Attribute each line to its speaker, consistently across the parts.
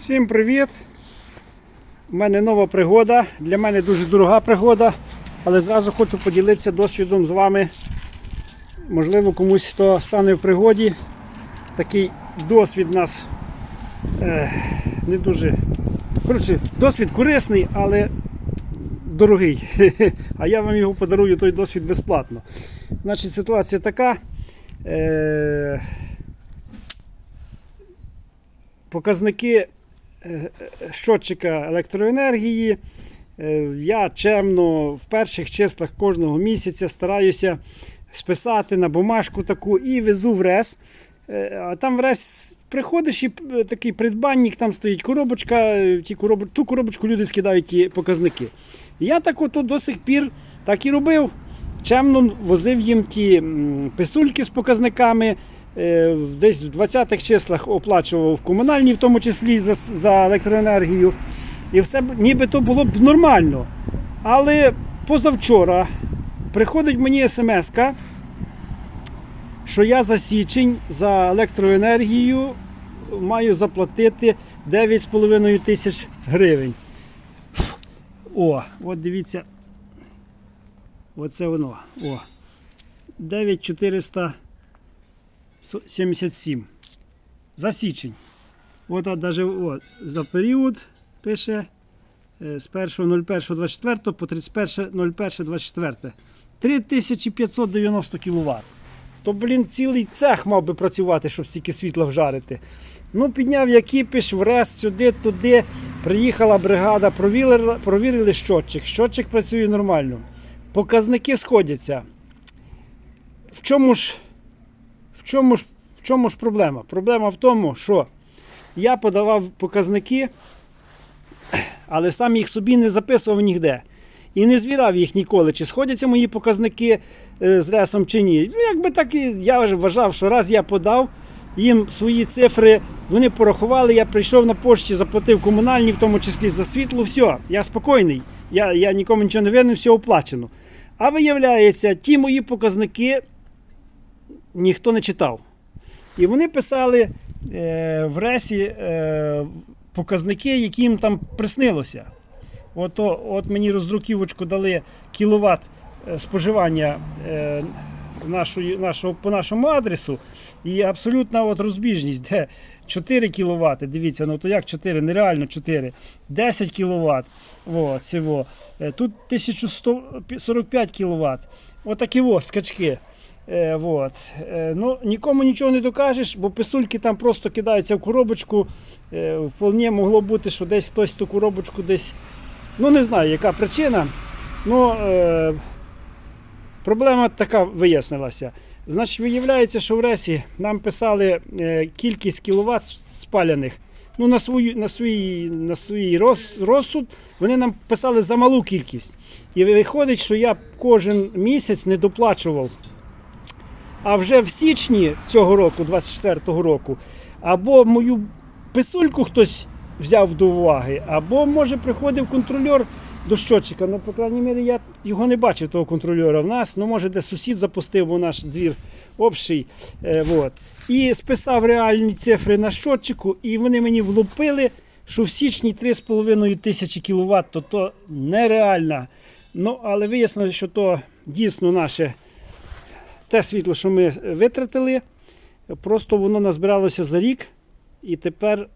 Speaker 1: Всім привіт! У мене нова пригода. Для мене дуже дорога пригода, але зразу хочу поділитися досвідом з вами. Можливо, комусь хто стане в пригоді. Такий досвід у нас е, не дуже. Коротше, досвід корисний, але дорогий. А я вам його подарую той досвід безплатно. Значить, ситуація така. Е, показники щотчика електроенергії. Е, Я чемно в перших числах кожного місяця стараюся списати на бумажку таку і везу в РЕС. Е, А там в РЕС приходиш і е, такий придбанник, там стоїть коробочка, ті коробоч... ту коробочку люди скидають ті показники. Я так от до сих пір так і робив. Чемно возив їм ті писульки з показниками. Е, Десь в 20-х числах оплачував комунальні, в тому числі за, за електроенергію. І все нібито було б нормально. Але позавчора приходить мені смс, що я за січень за електроенергію маю заплатити 9,5 тисяч гривень. О, от дивіться. Оце воно. О. 9477. За січень. От даже, от, за період пише е, з 1.01.24 по 31.01.24. 3590 кВт. То, блін, цілий цех мав би працювати, щоб стільки світла вжарити. Ну, підняв я кіпіш, враз сюди, туди. Приїхала бригада, провірили, провірили щотчик. Щотчик працює нормально. Показники сходяться. В чому ж, в чому ж, в чому ж проблема? Проблема в тому, що я подавав показники, але сам їх собі не записував ніде. І не звірав їх ніколи, чи сходяться мої показники е, з ресом чи ні. Ну, якби так і я вважав, що раз я подав їм свої цифри, вони порахували, я прийшов на пошті, заплатив комунальні, в тому числі за світло, все, я спокійний, я, я нікому нічого не винен, все оплачено. А виявляється, ті мої показники ніхто не читав. І вони писали е, в ресі е, показники, які їм там приснилося. От, от мені роздруківочку дали кіловат е, споживання е, нашої, нашого, по нашому адресу. І абсолютна от розбіжність, де 4 кВт, дивіться, ну то як 4, нереально 4, 10 кВт. О, цього. Е, Тут 1145 кВт. Отакі о, скачки. Е, вот. е, ну, нікому нічого не докажеш, бо писульки там просто кидаються в коробочку. Е, вполне могло бути, що десь хтось ту коробочку десь. Ну, не знаю, яка причина. Ну, е, проблема така вияснилася. Значить, виявляється, що в Ресі нам писали кількість кіловат спаляних. Ну, на, свою, на, свій, на свій роз, розсуд вони нам писали за малу кількість. І виходить, що я кожен місяць не доплачував. А вже в січні цього року, 24-го року, або мою писульку хтось взяв до уваги, або може приходив контрольор до щотчика. Ну, по крайній мірі, я його не бачив, того контрольора в нас. Ну, може, де сусід запустив, бо наш двір общий. Е, вот. І списав реальні цифри на щотчику, і вони мені влупили, що в січні 3,5 тисячі кВт, то то нереально. Ну, але вияснилося, що то дійсно наше те світло, що ми витратили, просто воно назбиралося за рік, і тепер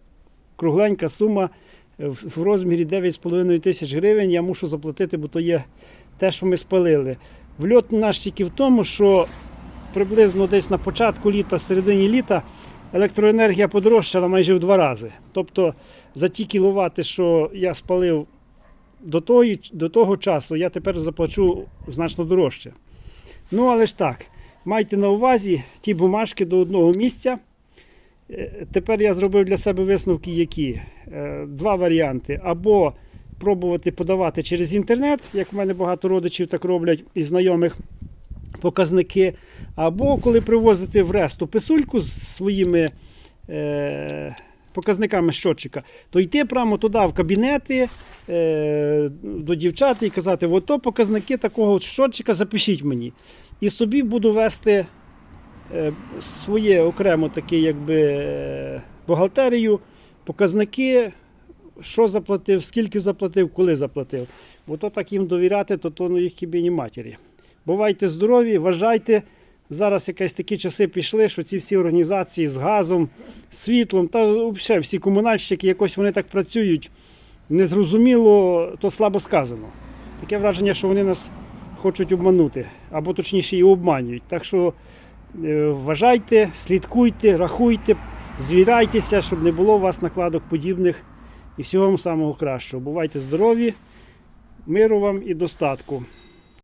Speaker 1: кругленька сума в в розмірі 9,5 тисяч гривень я мушу заплатити, бо то є те, що ми спалили. Вльот наш тільки в тому, що приблизно десь на початку літа, середині літа, електроенергія подорожчала майже в два рази. Тобто за ті кіловати, що я спалив до, тої, до того часу, я тепер заплачу значно дорожче. Ну, але ж так, майте на увазі ті бумажки до одного місця. Е, Тепер я зробив для себе висновки, які Е, два варіанти. Або пробувати подавати через інтернет, як в мене багато родичів так роблять і знайомих показники. Або коли привозити в ресту писульку з своїми е, показниками щотчика, то йти прямо туди в кабінети е, до дівчат і казати, ото показники такого от щотчика запишіть мені. І собі буду вести е, своє окремо таке, якби е, бухгалтерію показники, що заплатив, скільки заплатив, коли заплатив. Бо то так їм довіряти, то то ну, їх кібіні матері. Бувайте здорові, вважайте. Зараз якісь такі часи пішли, що ці всі організації з газом, світлом, та взагалі всі комунальщики, якось вони так працюють. Незрозуміло, то слабо сказано. Таке враження, що вони нас хочуть обманути, або точніше і обманюють. Так що е, вважайте, слідкуйте, рахуйте, звіряйтеся, щоб не було у вас накладок подібних. І всього вам самого кращого. Бувайте здорові, миру вам і достатку.